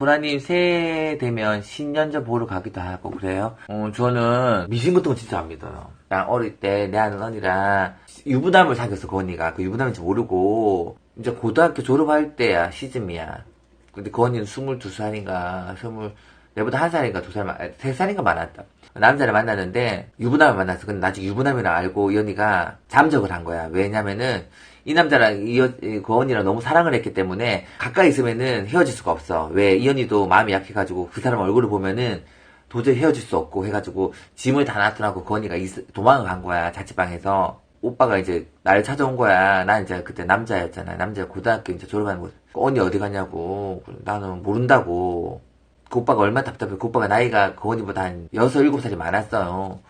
보라님 새해 되면 신년전 보러 가기도 하고 그래요. 어, 저는 미신 같은 거 진짜 안 믿어요. 난 어릴 때 내 아는 언니랑 유부남을 사귀었어 그 언니가 그 유부남인지 모르고 이제 고등학교 졸업할 때야 시즌이야. 근데 그 언니는 22살인가 20 내보다 한 살인가 두 살, 세 살인가 많았다. 남자를 만났는데 유부남을 만났어. 근데 나중에 유부남이라 알고 이 언니가 잠적을 한 거야. 왜냐면은 이 남자랑 이, 그 언니랑 너무 사랑을 했기 때문에 가까이 있으면은 헤어질 수가 없어. 왜 이 언니도 마음이 약해가지고 그 사람 얼굴을 보면은 도저히 헤어질 수 없고 해가지고 짐을 다 놔두라고 그 언니가 있- 도망을 간 거야. 자취방에서. 오빠가 이제 나를 찾아온 거야. 난 이제 그때 남자였잖아. 남자 고등학교 이제 졸업하는 거. 그 언니 어디 갔냐고. 나는 모른다고. 그 오빠가 얼마나 답답해. 그 오빠가 나이가 그 언니보다 한 6, 7살이 많았어요.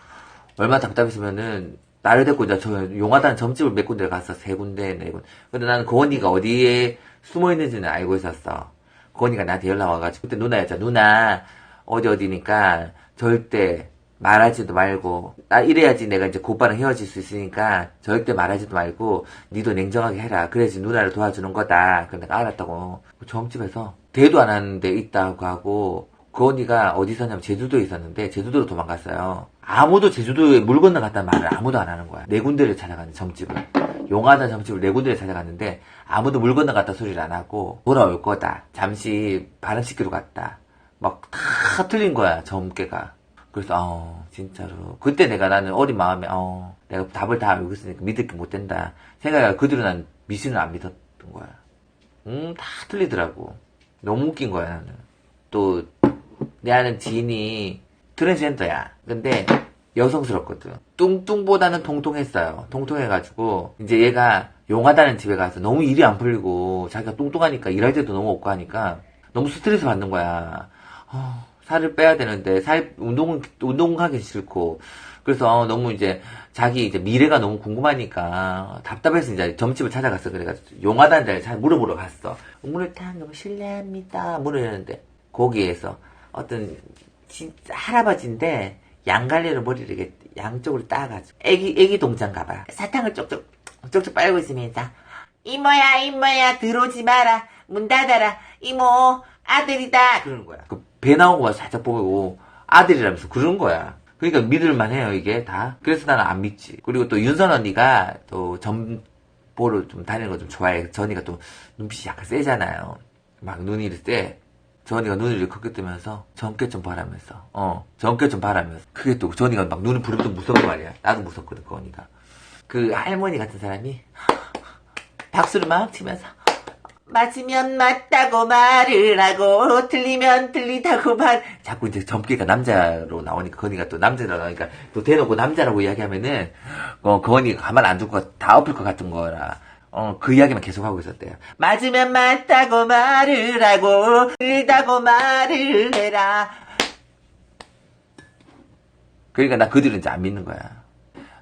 얼마나 답답했으면은, 나를 데리고 이제 저 용하다는 점집을 몇 군데 갔어. 세 군데, 네 군데. 근데 나는 그 언니가 어디에 숨어 있는지는 알고 있었어. 그 언니가 나한테 연락 와가지고, 그때 누나였잖아. 누나, 어디 어디니까 절대 말하지도 말고, 나 이래야지 내가 이제 그 오빠랑 헤어질 수 있으니까 절대 말하지도 말고, 니도 냉정하게 해라. 그래야지 누나를 도와주는 거다. 그래 내가 알았다고. 그 점집에서 대도 안 하는데 있다고 하고, 그 언니가 어디 있었냐면 제주도에 있었는데 제주도로 도망갔어요. 아무도 제주도에 물 건너갔다는 말을 아무도 안 하는 거야. 네 군데를 찾아가는 점집을. 용하다 점집을 네 군데를 찾아갔는데 아무도 물 건너 갔다 소리를 안 하고 돌아올 거다. 잠시 바람 씻기로 갔다. 막 다 틀린 거야 점괘가. 그래서 어 진짜로 그때 내가 나는 어린 마음에 어 내가 답을 다 알고 있으니까 믿을 게 못 된다. 생각해 그 뒤로 난 미신을 안 믿었던 거야. 음 다 틀리더라고. 너무 웃긴 거야 나는. 또 내 아는 지인이 트랜스젠더야. 근데 여성스럽거든. 뚱뚱보다는 통통했어요. 통통해가지고 이제 얘가 용하다는 집에 가서 너무 일이 안 풀리고 자기가 뚱뚱하니까 일할 때도 너무 없고 하니까 너무 스트레스 받는 거야. 어, 살을 빼야 되는데 살 운동 운동하기 싫고. 그래서 너무 이제 자기 이제 미래가 너무 궁금하니까 답답해서 이제 점집을 찾아갔어. 그래가지고 데를 잘 물어보러 갔어. 우물탕 너무 실례합니다. 물으려는데 거기에서 어떤 진짜 할아버지인데 양갈래로 머리를 이렇게 양쪽으로 따가지고 애기 애기 동장 가봐 사탕을 쪽쪽 쪽쪽 빨고 있으면서 이모야 이모야 들어오지 마라. 문 닫아라. 이모 아들이다. 그러는 거야. 그 배 나온 거 살짝 보고 아들이라면서 그러는 거야. 그러니까 믿을만 해요 이게 다. 그래서 나는 안 믿지. 그리고 또 윤선 언니가 또 점보러 좀 다니는 거 좀 좋아해. 저 언니가 또 눈빛이 약간 세잖아요. 막 눈이 세저 언니가 눈을 이렇게 크게 뜨면서 정깨 좀 바라면서 어 정깨 좀 바라면서. 그게 또저 언니가 막 눈을 부르면 무서운 말이야. 나도 무섭거든 그 언니가. 그 할머니 같은 사람이 박수를 막 치면서 맞으면 맞다고 말을 하고 틀리면 틀리다고 말 자꾸 이제 점괘가 남자로 나오니까 그 언니가 또 남자로 나오니까 또 대놓고 남자라고 이야기하면은 어, 그 언니가 가만 안 두고 다 엎을 것 같은 거라 어, 그 이야기만 계속 하고 있었대요. 맞으면 맞다고 말을 하고, 틀리다고 말을 해라. 그러니까 나그 뒤로 이제 안 믿는 거야.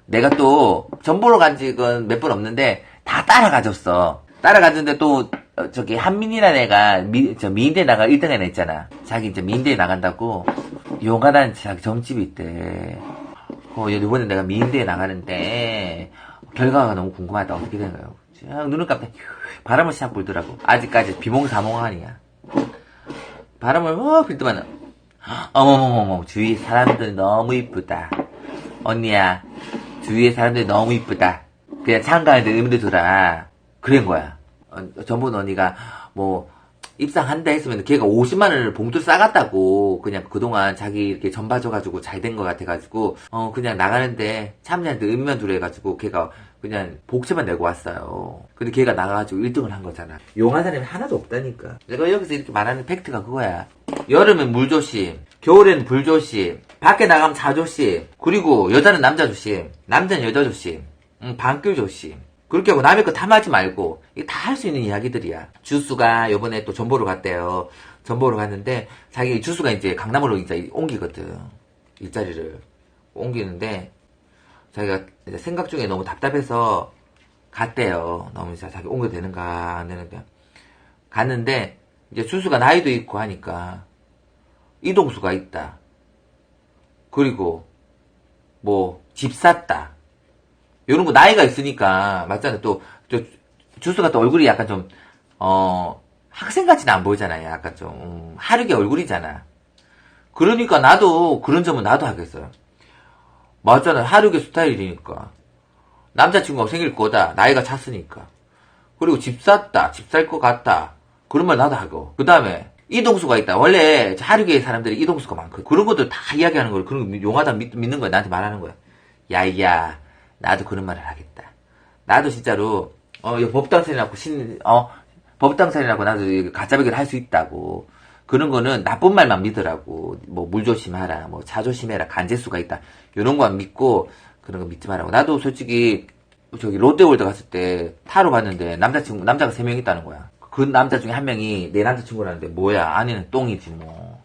내가 또, 전보러 간 적은 몇번 없는데, 다 따라가줬어. 따라가는데 또, 어, 저기, 한민이라는 애가, 미인대 나가 1등 애나 있잖아. 자기 이제 미인대에 나간다고, 용하다는 자기 점집이 있대. 어, 이번에 내가 미인대에 나가는데, 결과가 너무 궁금하다. 어떻게 된 거예요? 쫙 눈을 감다 바람을 싹 불더라고. 아직까지 비몽사몽하니야. 바람을 어 불더만 어머머머머 주위 사람들 너무 이쁘다. 언니야 주위의 사람들 너무 이쁘다. 그냥 참가하는데 의문을 둬라. 그런 거야. 어, 전부 언니가 뭐 입상한다 했으면 걔가 50만 원을 봉투 싸갔다고 그냥 그동안 자기 이렇게 전 봐줘가지고 잘 된 것 같아가지고 어 그냥 나가는데 의미만 두려 해가지고 걔가 그냥 복채만 내고 왔어요. 근데 걔가 나가가지고 1등을 한 거잖아. 용한 사람이 하나도 없다니까. 내가 여기서 이렇게 말하는 팩트가 그거야. 여름엔 물 조심, 겨울엔 불 조심, 밖에 나가면 자 조심, 그리고 여자는 남자 조심, 남자는 여자 조심, 음, 방길 조심. 그렇게 하고 남의 거 탐하지 말고 이게 다 할 수 있는 이야기들이야. 주수가 요번에 또 전보로 갔대요. 전보로 갔는데 자기 주수가 이제 강남으로 이제 옮기거든. 일자리를 옮기는데 자기가 생각 중에 너무 답답해서 갔대요. 너무 이제 자기 옮겨도 되는가 안 되는가. 갔는데 이제 주수가 나이도 있고 하니까 이동수가 있다. 그리고 뭐 집 샀다. 요런 거 나이가 있으니까 맞잖아 또, 또 주수가 또 얼굴이 약간 좀 어 학생같이는 안 보이잖아요. 약간 좀 음, 하루게 얼굴이잖아. 그러니까 나도 그런 점은 나도 하겠어요. 맞잖아. 하루게 스타일이니까. 남자친구가 생길 거다. 나이가 찼으니까. 그리고 집 샀다. 집 살 것 같다. 그런 말 나도 하고. 그 다음에 이동수가 있다. 원래 하루계 사람들이 이동수가 많거든. 그런 것들 다 이야기하는 거를 그런 거 용하다 믿, 믿는 거야. 나한테 말하는 거야. 야야 나도 그런 말을 하겠다. 나도 진짜로 어 이거 법당선이라고 신 어 법당선이라고 나도 이거 가짜배기를 할 수 있다고. 그런 거는 나쁜 말만 믿으라고. 뭐 물 조심하라. 뭐 차 조심해라. 간제수가 있다. 이런 거만 믿고 그런 거 믿지 말라고. 나도 솔직히 저기 롯데월드 갔을 때 타로 봤는데 남자친구 남자가 세명 있다는 거야. 그 남자 중에 한 명이 내 남자친구라는데 뭐야 안에는 똥이지 뭐.